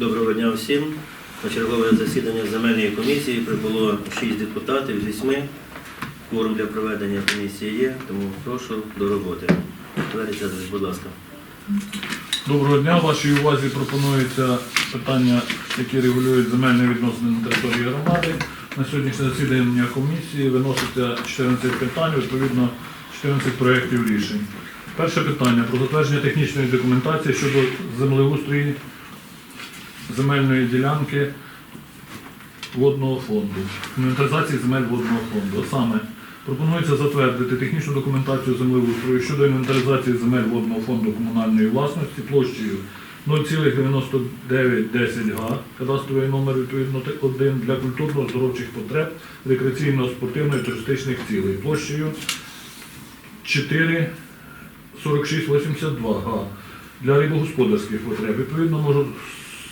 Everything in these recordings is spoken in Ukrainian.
Доброго дня всім. На чергове засідання земельної комісії прибуло 6 депутатів з 8. Кворум для проведення комісії є, тому прошу до роботи. Валерій будь ласка. Доброго дня. Вашій увазі пропонується питання, які регулюють земельні відносини на території громади. На сьогоднішнє засідання комісії виноситься 14 питань, відповідно 14 проєктів рішень. Перше питання про затвердження технічної документації щодо землеустрої земельної ділянки водного фонду, інвентаризації земель водного фонду. Саме пропонується затвердити технічну документацію землеустрою щодо інвентаризації земель водного фонду комунальної власності площею 0,9910 га, кадастровий номер відповідно 1 для культурно-здоровчих потреб, рекреаційно-спортивної туристичних цілей, площею 44682 га для рибогосподарських потреб. Відповідно, можу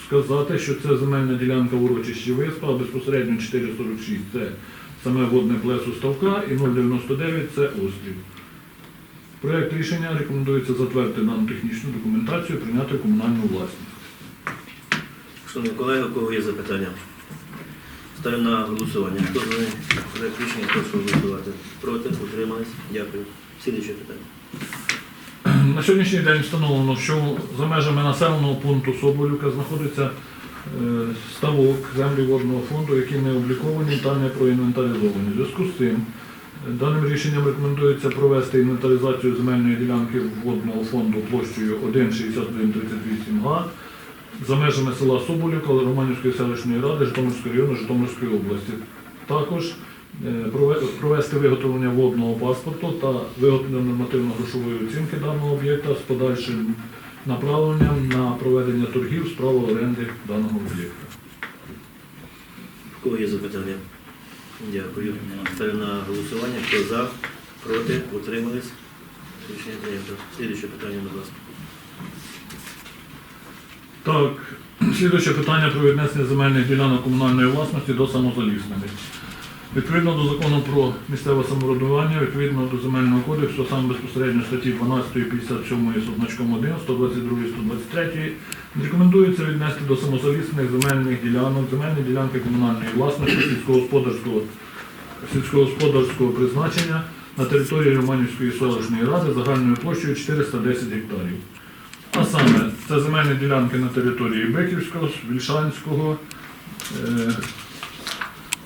сказати, що це земельна ділянка в урочищі Виспа, а безпосередньо 446 це саме водне плесо ставка і 0,99 це острів. Проект рішення рекомендується затвердити дану технічну документацію, прийняти комунальну власність. Шановні колеги, у кого є запитання? Ставимо на голосування. Хто за проект рішення, прошу голосувати. Проти, утримались? Дякую. Слідуюче питання. На сьогоднішній день встановлено, що за межами населеного пункту Соболівка знаходиться е, ставок землі водного фонду, які не обліковані та не проінвентаризовані. В зв'язку з тим, е, даним рішенням рекомендується провести інвентаризацію земельної ділянки водного фонду площею 1,6138 га за межами села Соболівка Романівської селищної ради Житомирського району Житомирської області. Також провести виготовлення водного паспорту та виготовлення нормативно-грошової оцінки даного об'єкта з подальшим направленням на проведення торгів з права оренди даного об'єкта. У кого є запитання? Дякую. Ставимо на голосування. Хто за, проти, утримались? Рішення прийнято. Слідуюче питання, будь ласка. Так, слідуюче питання про віднесення земельних ділянок комунальної власності до самозаліснених. Відповідно до закону про місцеве самоврядування, відповідно до земельного кодексу, саме безпосередньо статті 12, 57 з означком 1, 122, 123, рекомендується віднести до самозалісних земельних ділянок, земельні ділянки комунальної власності сільськогосподарського, сільськогосподарського призначення на території Романівської селищної ради загальною площею 410 гектарів. А саме, це земельні ділянки на території Биківського, Вільшанського, е,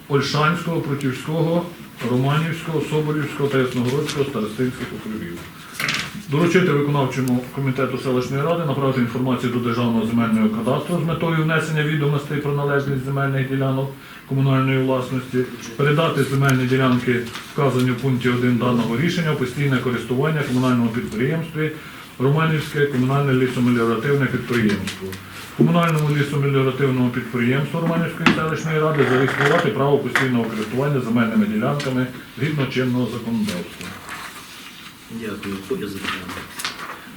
Ольшанського, Протівського, Романівського, Соболівського та Ясногородського старостинських округів. Доручити виконавчому комітету селищної ради направити інформацію до Державного земельного кадастру з метою внесення відомостей про належність земельних ділянок комунальної власності, передати земельні ділянки, вказані в пункті 1 даного рішення, постійне користування комунальному підприємстві Романівське комунальне лісомеліоративне підприємство. Комунальному лісомеліоративному підприємству Романівської селищної ради зареєструвати право постійного користування земельними ділянками згідно чинного законодавства. Дякую. Запитання.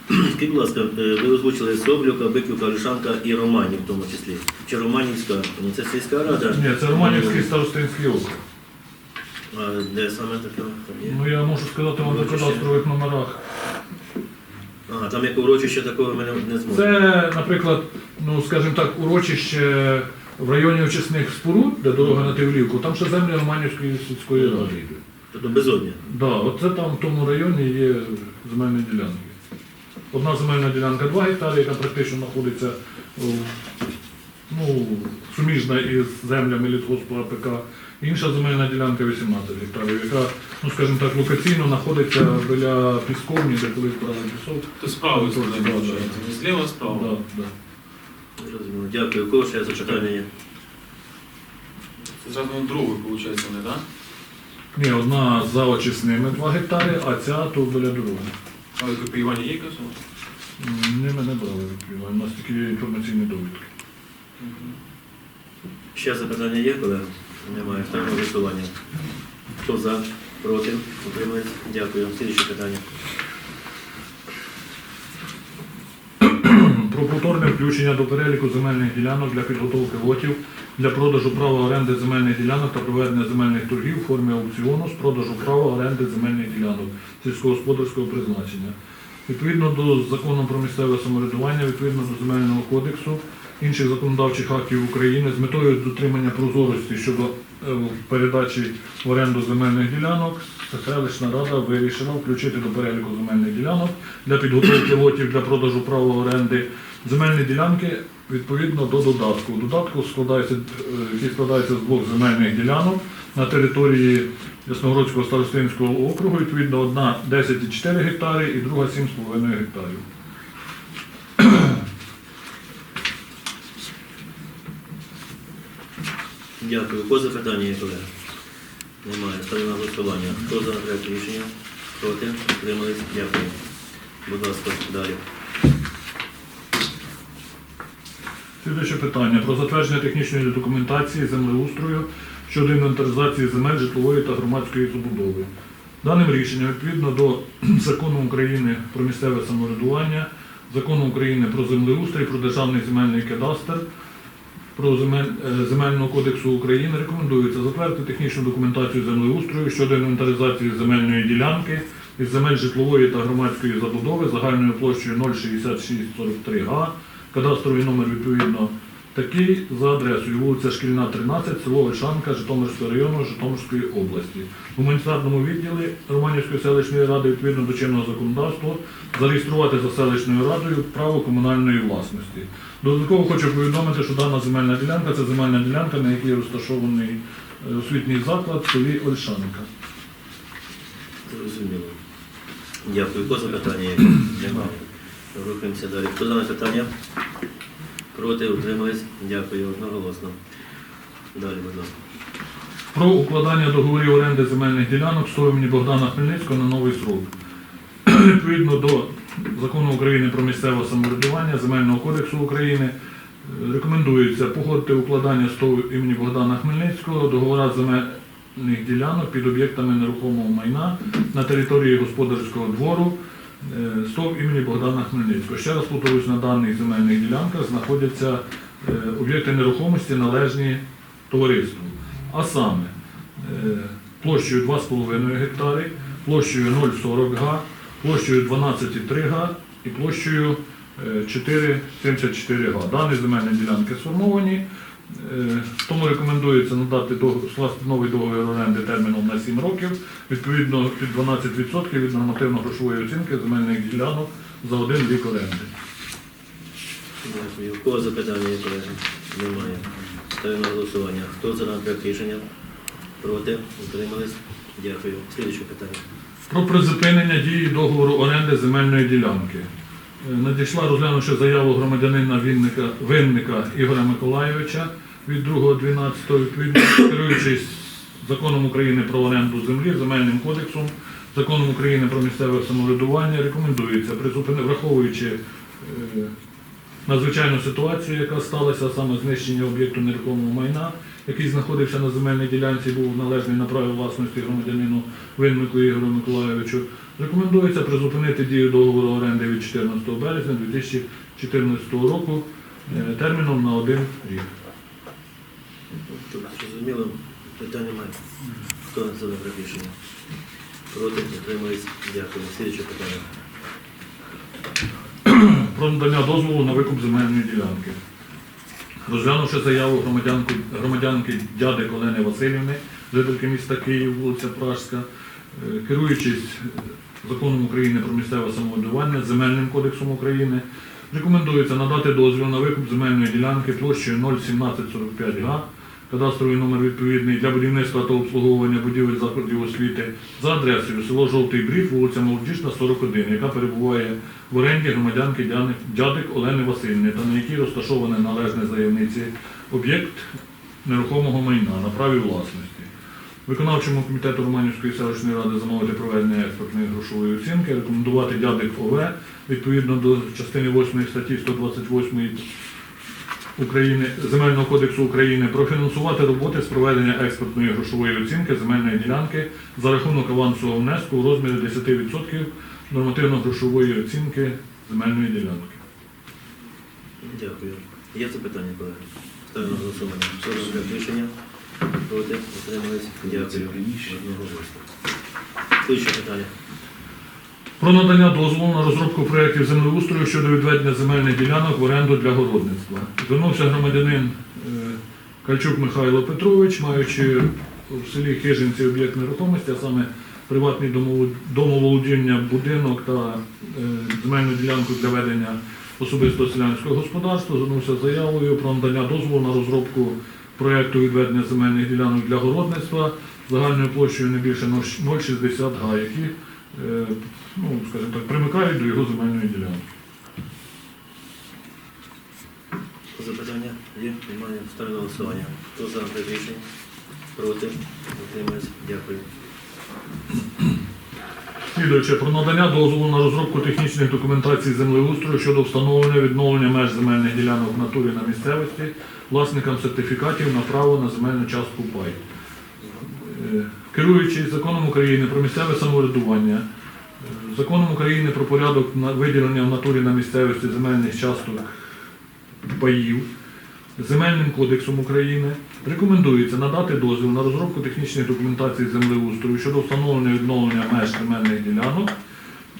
Скажіть, будь ласка, е, ви озвучили Соблюка, Биківка, Лишанка і Романів в тому числі. Чи Романівська? Ну, Це сільська рада. Ні, це Романівський старостинський округ. А де саме таке? Ну я можу сказати вам на кадастрових номерах. Ага, там як урочище такого ми не, не зможемо. Це, наприклад, ну скажімо так, урочище в районі очисних споруд, де дорога на Тивлівку, там ще землі Романівської сільської ради йдуть. Тобто безодня. Да, оце там в тому районі є земельні ділянки. Одна земельна ділянка 2 гектари, яка практично знаходиться ну, суміжна із землями літгоспу АПК. Інша земельна ділянка 18 гектарів, яка, ну скажімо так, локаційно знаходиться біля пісковні, де колись брали пісок. То справа зліва, а справа. Да, да. Зрозуміло. Дякую. Кого ще запитання є? Це зразу на другу, виходить, не так? Ні, одна за очисними 2 гектари, а ця тут біля дороги. Але копіювання є якось? М, Ні, ми не брали відповідно. У нас тільки є інформаційні довідки. Ще запитання є, колеги? Немає. Ставимо голосування. Хто за? Проти? Утримались? Дякую. Слідуюче питання. Про повторне включення до переліку земельних ділянок для підготовки лотів для продажу права оренди земельних ділянок та проведення земельних торгів у формі аукціону з продажу права оренди земельних ділянок сільськогосподарського призначення. Відповідно до закону про місцеве самоврядування, відповідно до земельного кодексу, інших законодавчих актів України з метою дотримання прозорості щодо е, передачі в оренду земельних ділянок, селищна рада вирішила включити до переліку земельних ділянок для підготовки лотів для продажу права оренди земельні ділянки відповідно до додатку. Додатку складається, е, який складається з двох земельних ділянок на території Ясногородського старостинського округу. Відповідно, одна 10,4 гектари і друга 7,5 гектарів. Дякую. По запитання колеги? Немає. Ставлю на голосування. Хто за проект рішення? Проти? Утримались? Дякую. Будь ласка, далі. Слідуюче питання про затвердження технічної документації землеустрою щодо інвентаризації земель житлової та громадської забудови. Даним рішенням відповідно до закону України про місцеве самоврядування, закону України про землеустрій, про державний земельний кадастр, про е, земельного кодексу України рекомендується затвердити технічну документацію землеустрою щодо інвентаризації земельної ділянки із земель житлової та громадської забудови загальною площею 06643 га, кадастровий номер відповідно такий за адресою вулиця Шкільна, 13, село Ольшанка, Житомирського району, Житомирської області. В гуманітарному відділі Романівської селищної ради відповідно до чинного законодавства зареєструвати за селищною радою право комунальної власності. Додатково хочу повідомити, що дана земельна ділянка це земельна ділянка, на якій розташований е, освітній заклад в селі Ольшанка. Зрозуміло. Дякую. По запитання є? Немає. Рухаємося далі. Хто за питання? Проти? Утримались? Дякую. Одноголосно. Далі, будь ласка. Про укладання договорів оренди земельних ділянок з імені Богдана Хмельницького на новий срок. Відповідно до закону України про місцеве самоврядування, Земельного кодексу України, е, рекомендується погодити укладання з ТОВ імені Богдана Хмельницького договора земельних ділянок під об'єктами нерухомого майна на території господарського двору е, з ТОВ імені Богдана Хмельницького. Ще раз повторюсь, на даних земельних ділянках знаходяться е, об'єкти нерухомості належні товариству. А саме е, площею 2,5 гектари, площею 0,40 га, площею 12,3 га і площею е, 4,74 га. Дані земельні ділянки сформовані. Е, Тому рекомендується надати новий договір оренди терміном на 7 років, відповідно під 12% від нормативно-грошової оцінки земельних ділянок за один рік оренди. Дякую. У кого запитання є, колеги? Немає. Ставлю на голосування. Хто за проект рішення? Проти? Утримались? Дякую. Слідуюче питання. Про призупинення дії договору оренди земельної ділянки. Е, Надійшла розглянувши заяву громадянина Вінника, Винника Ігоря Миколайовича від 2.12, відповідно керуючись законом України про оренду землі, земельним кодексом, законом України про місцеве самоврядування, рекомендується враховуючи е, надзвичайну ситуацію, яка сталася, саме знищення об'єкту нерухомого майна, який знаходився на земельній ділянці, був належний на праві власності громадянину Виннику Ігорю Миколайовичу. Рекомендується призупинити дію договору оренди від 14 березня 2014 року е, терміном на один рік. Зрозуміло, питань немає. Хто за даний проект рішення? Проти? Утримались? Дякую. Слідуюче питання. про надання дозволу на викуп земельної ділянки. Розглянувши заяву громадянки, дядик Олени Васильівни, жительки міста Київ, вулиця Пражська, е, керуючись законом України про місцеве самоврядування, Земельним кодексом України, рекомендується надати дозвіл на викуп земельної ділянки площею 01745 га, кадастровий номер відповідний для будівництва та обслуговування будівель закладів освіти за адресою село Жовтий Брід, вулиця Молодіжна, 41, яка перебуває в оренді громадянки дядик Олени Васильівни, та на якій розташоване належне заявниці об'єкт нерухомого майна на праві власності. Виконавчому комітету Романівської селищної ради замовити проведення експертної грошової оцінки, рекомендувати дядик ОВ відповідно до частини 8 статті 128 України Земельного кодексу України профінансувати роботи з проведення експертної грошової оцінки земельної ділянки за рахунок авансового внеску у розмірі 10% нормативно-грошової оцінки земельної ділянки. Дякую. Є запитання, колеги? Ставлю на голосування. Рішення? Проти? Утримались? Дякую. Одноголосно. Слідуюче питання. Про надання дозволу на розробку проєктів землеустрою щодо відведення земельних ділянок в оренду для городництва. Звернувся громадянин е, Кальчук Михайло Петрович, маючи в селі Хижинці об'єкт нерухомості, а саме приватний домоволодіння, будинок та е, земельну ділянку для ведення особистого селянського господарства, звернувся заявою про надання дозволу на розробку проєкту відведення земельних ділянок для городництва загальною площею не більше 0,60 га, які ну, скажімо так, примикають до його земельної ділянки. Запитання є? Немає. Ставлю на голосування. Хто за проект рішення? Проти? Утримались? Дякую. Слідуюче про надання дозволу на розробку технічних документацій землеустрою щодо встановлення відновлення меж земельних ділянок в натурі на місцевості власникам сертифікатів на право на земельну частку пай. Керуючись законом України про місцеве самоврядування, законом України про порядок виділення в натурі на місцевості земельних часток паїв, Земельним кодексом України рекомендується надати дозвіл на розробку технічних документацій землеустрою щодо встановлення відновлення меж земельних ділянок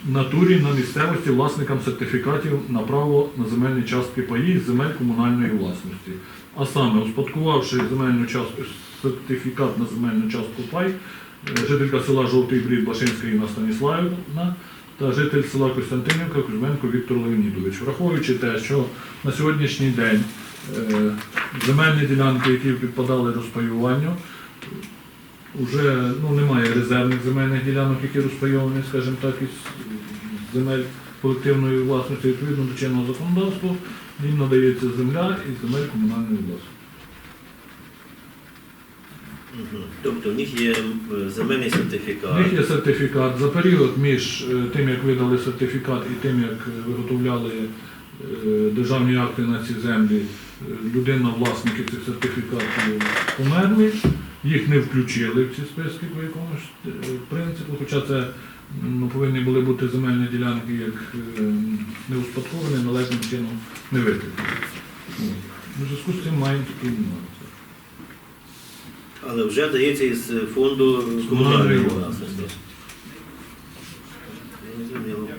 в натурі на місцевості власникам сертифікатів на право на земельні частки паї з земель комунальної власності. А саме, успадкувавши земельну частку сертифікат на земельну частку пай, е, жителька села Жовтий Брід Башинська Інна Станіславівна та житель села Костянтинівка Кузьменко Віктор Леонідович. Враховуючи те, що на сьогоднішній день е, земельні ділянки, які підпадали розпаюванню, вже ну, немає резервних земельних ділянок, які розпайовані, скажімо так, із земель колективної власності відповідно до чинного законодавства, їм надається земля із земель комунальної власності. Тобто в них є земельний У них є сертифікат. За період між е, тим, як видали сертифікат і тим, як е, виготовляли е, державні акти на ці землі, людина, власники цих сертифікатів померли, їх не включили в ці списки по якомусь принципу, хоча це ну, повинні були бути земельні ділянки як неуспадковані, належним чином не викликані. У зв'язку з цим маємо такі нюанси. Але вже дається із фонду комунальної власності.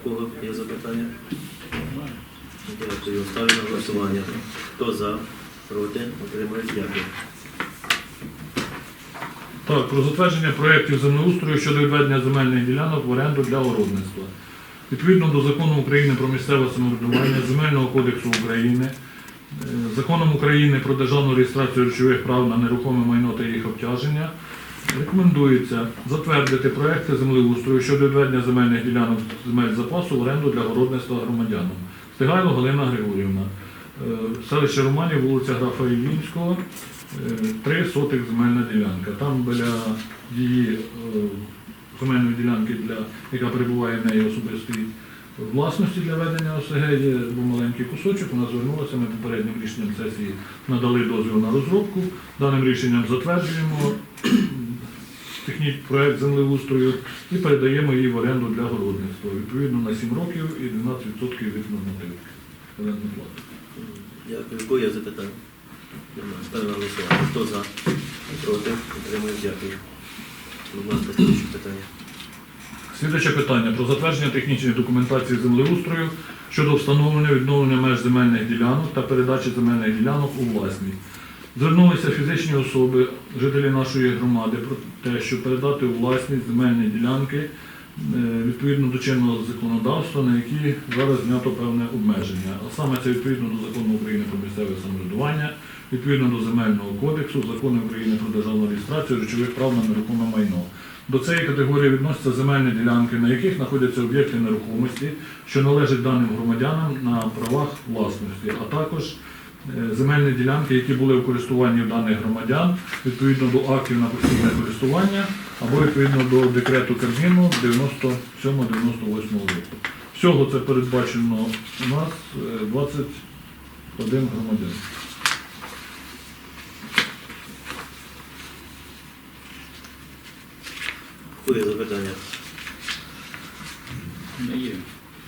У кого є запитання? Дякую. Ставлю на голосування. Хто за? Проти? Утримались? Дякую. Так, про затвердження проєктів землеустрою щодо відведення земельних ділянок в оренду для городництва. Відповідно до закону України про місцеве самоврядування, Земельного кодексу України, законом України про державну реєстрацію речових прав на нерухоме майно та їх обтяження, рекомендується затвердити проекти землеустрою щодо відведення земельних ділянок земель запасу в оренду для городництва громадянам. Стигайло Галина Григорівна. Е, Селище Романів, вулиця Графа Іллінського, е, три сотих земельна ділянка. Там біля її е, земельної ділянки, для, яка перебуває в неї особистій власності для ведення ОСГ, був маленький кусочок. Вона звернулася, ми попереднім рішенням сесії надали дозвіл на розробку. Даним рішенням затверджуємо технічний проект землеустрою і передаємо її в оренду для городництва. Відповідно на 7 років і 12% від нормативки. орендної. Дякую. У запитання? Ставлю голосування. Хто за? Проти? Дякую. Будь ласка, слідче питання. Слідуюче питання про затвердження технічної документації землеустрою щодо встановлення відновлення меж земельних ділянок та передачі земельних ділянок у власність. Звернулися фізичні особи, жителі нашої громади, про те, що передати у власність земельні ділянки е, відповідно до чинного законодавства, на які зараз знято певне обмеження. А саме це відповідно до закону України про місцеве самоврядування, відповідно до земельного кодексу, закону України про державну реєстрацію речових прав на нерухоме майно. До цієї категорії відносяться земельні ділянки, на яких знаходяться об'єкти нерухомості, що належать даним громадянам на правах власності, а також е, земельні ділянки, які були в користуванні даних громадян відповідно до актів на постійне користування або відповідно до декрету Кабміну 97-98 року. Всього це передбачено у нас е, 21 громадян. Є запитання? Не є.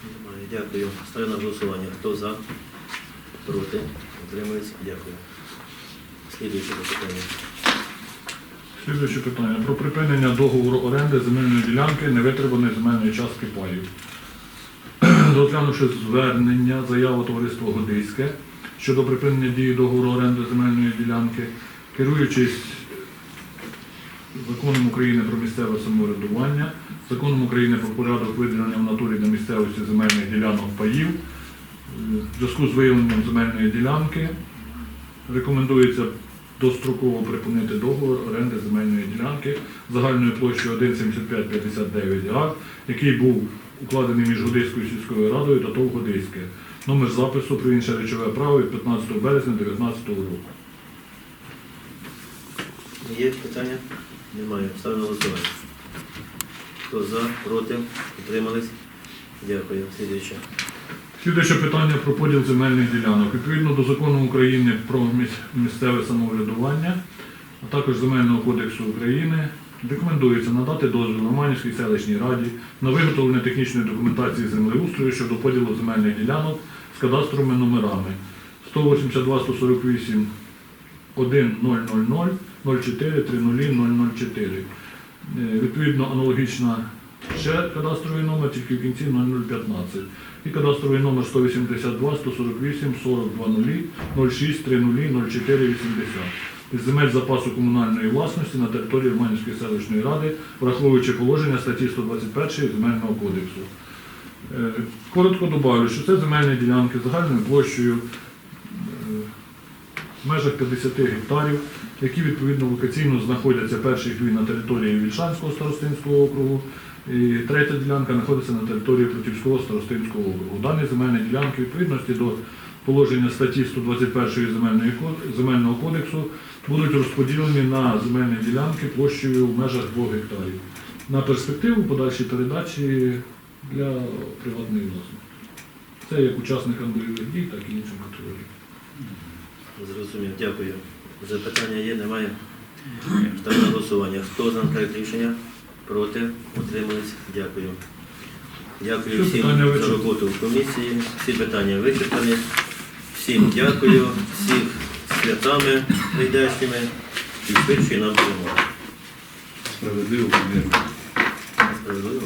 Немає. Дякую. Ставлю на голосування. Хто за? Проти? Утримались? Дякую. Слідуюче запитання. Слідуюче питання про припинення договору оренди земельної ділянки невитриманої земельної частки паїв. розглянувши звернення, заяву товариства Годиське щодо припинення дії договору оренди земельної ділянки, керуючись законом України про місцеве самоврядування, законом України про порядок виділення в натурі на місцевості земельних ділянок паїв, в зв'язку з виявленням земельної ділянки рекомендується достроково припинити договор оренди земельної ділянки загальною площею 1,7559 га, який був укладений між Годиською сільською радою та ТОВ Годиське. Номер запису про інше речове право від 15 березня 2019 року. Є питання? Немає. Ставлю голосування. Хто за, проти, утримались? Дякую. Слідуюче. Слідуюче питання про поділ земельних ділянок. Відповідно до закону України про місцеве самоврядування, а також Земельного кодексу України, рекомендується надати дозвіл Романівській селищній раді на виготовлення технічної документації землеустрою щодо поділу земельних ділянок з кадастровими номерами 182 148 1000 04 30 004. Е, Відповідно, аналогічна ще кадастровий номер, тільки в кінці 0015. І кадастровий номер 182 148 42 06 30 04 80. Із земель запасу комунальної власності на території Романівської селищної ради, враховуючи положення статті 121 Земельного кодексу. Е, Коротко добавлю, що це земельні ділянки загальною площею е, в межах 50 гектарів, які відповідно локаційно знаходяться перші дві на території Вільшанського старостинського округу, і третя ділянка знаходиться на території Протівського старостинського округу. Дані земельні ділянки відповідності до положення статті 121 земельного кодексу будуть розподілені на земельні ділянки площею в межах 2 гектарів на перспективу подальшій передачі для приватної власності. Це як учасникам бойових дій, так і іншим категоріям. Зрозумів. Дякую. Запитання є, немає? Ставлю на голосування. Хто за проект рішення? Проти? Утримались? Дякую. Дякую Всі всім за роботу в комісії. Всі питання вичерпані. Всім дякую, всіх святами прийдешніми і швидшої нам перемоги. Справедливо. Справедливо.